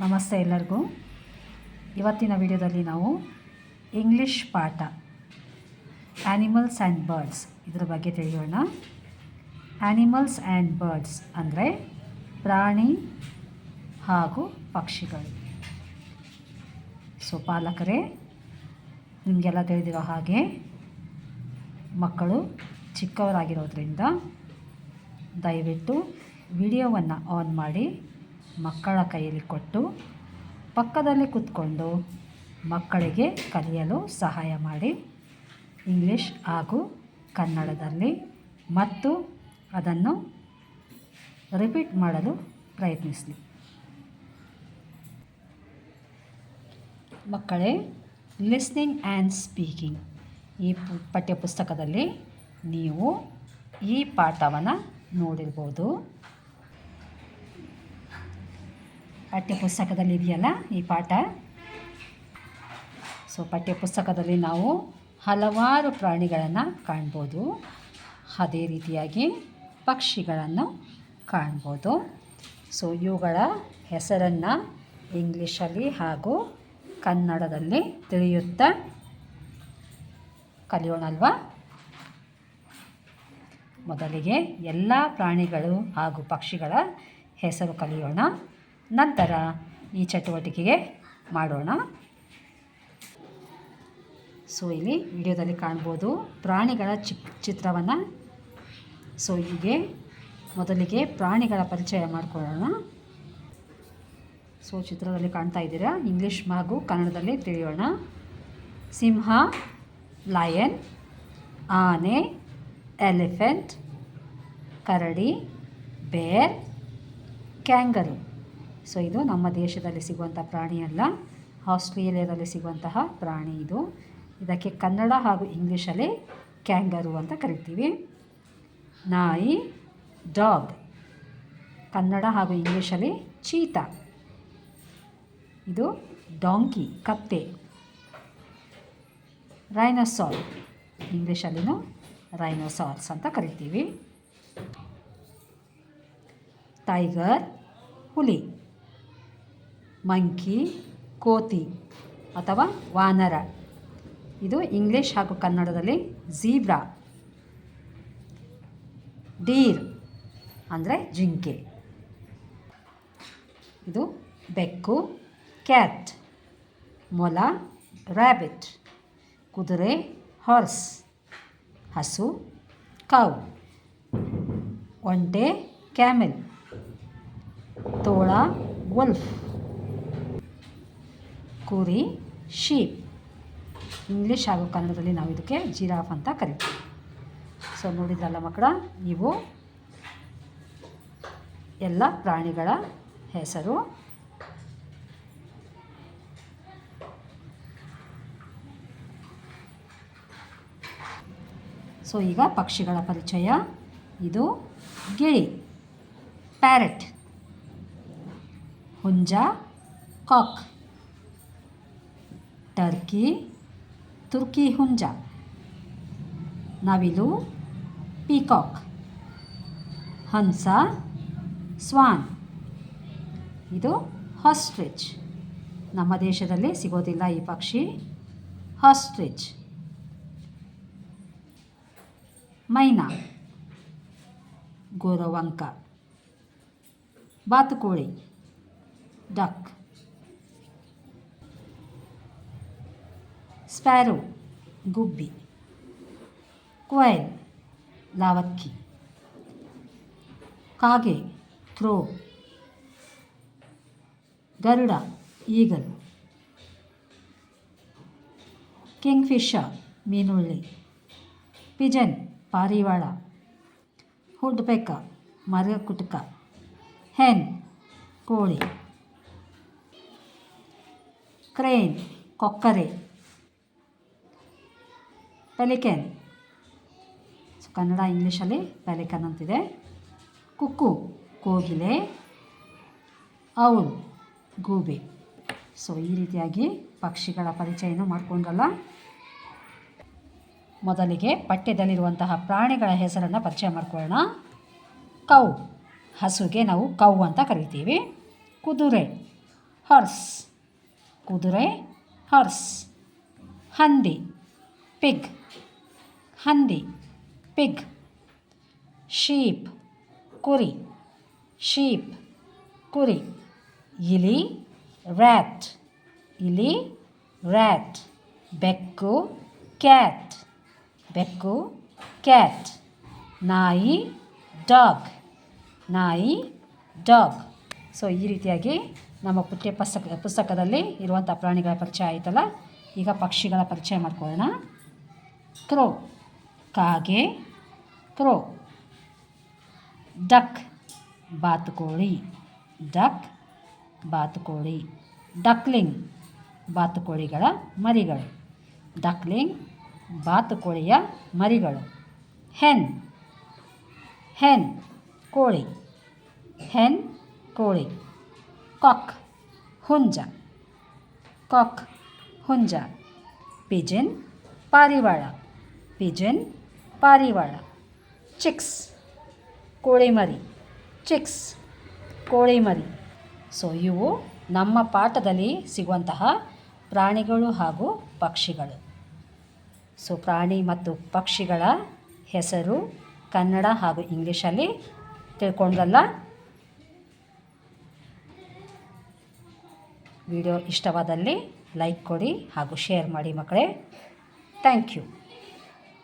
ನಮಸ್ತೆ ಎಲ್ಲರಿಗೂ. ಇವತ್ತಿನ ವಿಡಿಯೋದಲ್ಲಿ ನಾವು ಇಂಗ್ಲಿಷ್ ಪಾಠ ಆ್ಯನಿಮಲ್ಸ್ ಆ್ಯಂಡ್ ಬರ್ಡ್ಸ್ ಇದರ ಬಗ್ಗೆ ತಿಳಿಯೋಣ. ಆ್ಯನಿಮಲ್ಸ್ ಆ್ಯಂಡ್ ಬರ್ಡ್ಸ್ ಅಂದರೆ ಪ್ರಾಣಿ ಹಾಗೂ ಪಕ್ಷಿಗಳು. ಸೊ ಪಾಲಕರೇ, ನಿಮಗೆಲ್ಲ ತಿಳಿದಿರೋ ಹಾಗೆ ಮಕ್ಕಳು ಚಿಕ್ಕವರಾಗಿರೋದ್ರಿಂದ ದಯವಿಟ್ಟು ವಿಡಿಯೋವನ್ನು ಆನ್ ಮಾಡಿ. ಮಕ್ಕಳ ಕೈಯಲ್ಲಿ ಕೊಟ್ಟು ಪಕ್ಕದಲ್ಲಿ ಕೂತ್ಕೊಂಡು ಮಕ್ಕಳಿಗೆ ಕಲಿಯಲು ಸಹಾಯ ಮಾಡಿ. ಇಂಗ್ಲೀಷ್ ಹಾಗೂ ಕನ್ನಡದಲ್ಲಿ ಮತ್ತು ಅದನ್ನು ರಿಪೀಟ್ ಮಾಡಲು ಪ್ರಯತ್ನಿಸಲಿ. ಮಕ್ಕಳೇ, ಲಿಸ್ನಿಂಗ್ ಆ್ಯಂಡ್ ಸ್ಪೀಕಿಂಗ್ ಈ ಪಠ್ಯಪುಸ್ತಕದಲ್ಲಿ ನೀವು ಈ ಪಾಠವನ್ನು ನೋಡಿರ್ಬೋದು. ಪಠ್ಯಪುಸ್ತಕದಲ್ಲಿ ಇದೆಯಲ್ಲ ಈ ಪಾಠ? ಸೊ ಪಠ್ಯಪುಸ್ತಕದಲ್ಲಿ ನಾವು ಹಲವಾರು ಪ್ರಾಣಿಗಳನ್ನು ಕಾಣ್ಬೋದು. ಅದೇ ರೀತಿಯಾಗಿ ಪಕ್ಷಿಗಳನ್ನು ಕಾಣ್ಬೋದು. ಸೊ ಇವುಗಳ ಹೆಸರನ್ನು ಇಂಗ್ಲೀಷಲ್ಲಿ ಹಾಗೂ ಕನ್ನಡದಲ್ಲಿ ತಿಳಿಯುತ್ತಾ ಕಲಿಯೋಣಲ್ವಾ? ಮೊದಲಿಗೆ ಎಲ್ಲ ಪ್ರಾಣಿಗಳು ಹಾಗೂ ಪಕ್ಷಿಗಳ ಹೆಸರು ಕಲಿಯೋಣ. ನಂತರ ಈ ಚಟುವಟಿಕೆಗೆ ಮಾಡೋಣ. ಸೊ, ಇಲ್ಲಿ ವಿಡಿಯೋದಲ್ಲಿ ಕಾಣ್ಬೋದು ಪ್ರಾಣಿಗಳ ಚಿ ಚಿತ್ರವನ್ನು. ಸೊ, ಹೀಗೆ ಮೊದಲಿಗೆ ಪ್ರಾಣಿಗಳ ಪರಿಚಯ ಮಾಡಿಕೊಳ್ಳೋಣ. ಸೊ, ಚಿತ್ರದಲ್ಲಿ ಕಾಣ್ತಾ ಇದ್ದೀರಾ? ಇಂಗ್ಲೀಷ್ ಹಾಗೂ ಕನ್ನಡದಲ್ಲಿ ತಿಳಿಯೋಣ. ಸಿಂಹ, ಲಯನ್, ಆನೆ, ಎಲಿಫೆಂಟ್, ಕರಡಿ, ಬೇರ್, ಕ್ಯಾಂಗರು. ಸೊ ಇದು ನಮ್ಮ ದೇಶದಲ್ಲಿ ಸಿಗುವಂಥ ಪ್ರಾಣಿ ಅಲ್ಲ. ಆಸ್ಟ್ರೇಲಿಯಾದಲ್ಲಿ ಸಿಗುವಂತಹ ಪ್ರಾಣಿ ಇದು. ಇದಕ್ಕೆ ಕನ್ನಡ ಹಾಗೂ ಇಂಗ್ಲೀಷಲ್ಲಿ ಕ್ಯಾಂಗರು ಅಂತ ಕರಿತೀವಿ. ನಾಯಿ, ಡಾಗ್, ಕನ್ನಡ ಹಾಗೂ ಇಂಗ್ಲೀಷಲ್ಲಿ ಚೀತಾ. ಇದು ಡಾಂಕಿ, ಕತ್ತೆ. ರೈನೋಸಾಲ್ ಇಂಗ್ಲೀಷಲ್ಲಿನೂ ರೈನೋಸಾಲ್ಸ್ ಅಂತ ಕರಿತೀವಿ. ಟೈಗರ್, ಹುಲಿ. ಮಂಕಿ, ಕೋತಿ ಅಥವಾ ವಾನರ. ಇದು ಇಂಗ್ಲೀಷ್ ಹಾಗೂ ಕನ್ನಡದಲ್ಲಿ ಝೀಬ್ರಾ. ಡೀರ್ ಅಂದರೆ ಜಿಂಕೆ. ಇದು ಬೆಕ್ಕು, ಕ್ಯಾಟ್, ಮೊಲ ರ್ಯಾಬಿಟ್ ಕುದುರೆ, ಹಾರ್ಸ್, ಹಸು ಕೌ ಒಂಟೆ, ಕ್ಯಾಮೆಲ್. ತೋಳ, ವಲ್ಫ್. ಕುರಿ, ಶೀಪ್. ಇಂಗ್ಲೀಷ್ ಹಾಗೂ ಕನ್ನಡದಲ್ಲಿ ನಾವು ಇದಕ್ಕೆ ಜಿರಾಫ್ ಅಂತ ಕರಿತೀವಿ. ಸೊ ನೋಡಿದ್ರಲ್ಲ ಮಕ್ಕಳ, ಇವು ಎಲ್ಲ ಪ್ರಾಣಿಗಳ ಹೆಸರು. ಸೊ ಈಗ ಪಕ್ಷಿಗಳ ಪರಿಚಯ. ಇದು ಗಿಳಿ ಪ್ಯಾರೆಟ್ ಹುಂಜ ಕಾಕ್ ಟರ್ಕಿ, ತುರ್ಕಿ ಹುಂಜ. ನವಿಲು ಪೀಕಾಕ್. ಹಂಸ ಸ್ವಾನ್. ಇದು ಹಾಸ್ಟ್ರಿಚ್. ನಮ್ಮ ದೇಶದಲ್ಲಿ ಸಿಗೋದಿಲ್ಲ ಈ ಪಕ್ಷಿ. ಹಾಸ್ಟ್ರಿಚ್. ಮೈನಾ. ಗೋರವಂಕ. ಬಾತುಕೋಳಿ. ಡಕ್. ಸ್ಪ್ಯಾರೋ, ಗುಬ್ಬಿ ಕೊಯಲ್ ಲಾವಕ್ಕಿ, ಕಾಗೆ, ಥ್ರೋ, ಗರುಡ, ಈಗಲ್ ಕಿಂಗ್ಫಿಶ ಮೀನುಳ್ಳಿ, ಪಿಜನ್, ಪಾರಿವಾಳ ಹುಡ್ಬೆಕ್ಕ ಮರಕುಟುಕ, ಹೆನ್, ಕೋಳಿ, ಕ್ರೇನ್, ಕೊಕ್ಕರೆ. ಪೆಲಿಕೆನ್. ಸೊ, ಕನ್ನಡ ಇಂಗ್ಲೀಷಲ್ಲಿ ಪೆಲಿಕನ್ ಅಂತಿದೆ. ಕುಕ್ಕು, ಕೋಗಿಲೆ ಔಲ್ ಗೂಬೆ. ಸೊ, ಈ ರೀತಿಯಾಗಿ ಪಕ್ಷಿಗಳ ಪರಿಚಯನ ಮಾಡಿಕೊಂಡಲ್ಲ. ಮೊದಲಿಗೆ ಪಠ್ಯದಲ್ಲಿರುವಂತಹ ಪ್ರಾಣಿಗಳ ಹೆಸರನ್ನು ಪರಿಚಯ ಮಾಡಿಕೊಳ್ಳೋಣ. ಕೌ, ಹಸುಗೆ ನಾವು ಕೌ ಅಂತ ಕರಿತೀವಿ. ಕುದುರೆ, ಹರ್ಸ್. ಕುದುರೆ, ಹರ್ಸ್. ಹಂದಿ, ಪಿಗ್. ಹಂದಿ ಪಿಗ್ ಶೀಪ್ ಕುರಿ ಶೀಪ್ ಕುರಿ, ಇಲಿ ರ್ಯಾಟ್ ಇಲಿ ರ್ಯಾಟ್ ಬೆಕ್ಕು ಕ್ಯಾಟ್ ಬೆಕ್ಕು ಕ್ಯಾಟ್ ನಾಯಿ ಡಾಗ್ ನಾಯಿ ಡಾಗ್ ಸೊ ಈ ರೀತಿಯಾಗಿ ನಮ್ಮ ಪುಟ್ಟ ಪುಸ್ತಕ, ಪುಸ್ತಕದಲ್ಲಿ ಇರುವಂಥ ಪ್ರಾಣಿಗಳ ಪರಿಚಯ ಆಯಿತಲ್ಲ, ಈಗ ಪಕ್ಷಿಗಳ ಪರಿಚಯ ಮಾಡ್ಕೊಳ್ಳೋಣ. ಕ್ರೋ ಕಾಗೆ ಕ್ರೋ ಡಕ್ ಬಾತುಕೋಳಿ ಡಕ್ ಬಾತುಕೋಳಿ ಡಕ್ಲಿಂಗ್ ಬಾತುಕೋಳಿಗಳ ಮರಿಗಳು ಡಕ್ಲಿಂಗ್ ಬಾತುಕೋಳಿಯ ಮರಿಗಳು ಹೆನ್ ಹೆನ್ ಕೋಳಿ ಹೆನ್ ಕೋಳಿ ಕಾಕ್ ಹುಂಜ ಕಾಕ್ ಹುಂಜ ಪಿಜನ್ ಪಾರಿವಾಳ ಪಿಜನ್ ಪಾರಿವಾಳ. ಚಿಕ್ಸ್ ಕೋಳಿ ಮರಿ ಚಿಕ್ಸ್ ಕೋಳಿ ಮರಿ ಸೊ ಇವು ನಮ್ಮ ಪಾಠದಲ್ಲಿ ಸಿಗುವಂತಹ ಪ್ರಾಣಿಗಳು ಹಾಗೂ ಪಕ್ಷಿಗಳು. ಸೊ ಪ್ರಾಣಿ ಮತ್ತು ಪಕ್ಷಿಗಳ ಹೆಸರು ಕನ್ನಡ ಹಾಗೂ ಇಂಗ್ಲೀಷಲ್ಲಿ ತಿಳ್ಕೊಂಡ್ರಲ್ಲ? ವಿಡಿಯೋ ಇಷ್ಟವಾದಲ್ಲಿ ಲೈಕ್ ಕೊಡಿ ಹಾಗೂ ಶೇರ್ ಮಾಡಿ ಮಕ್ಕಳೇ. Thank you.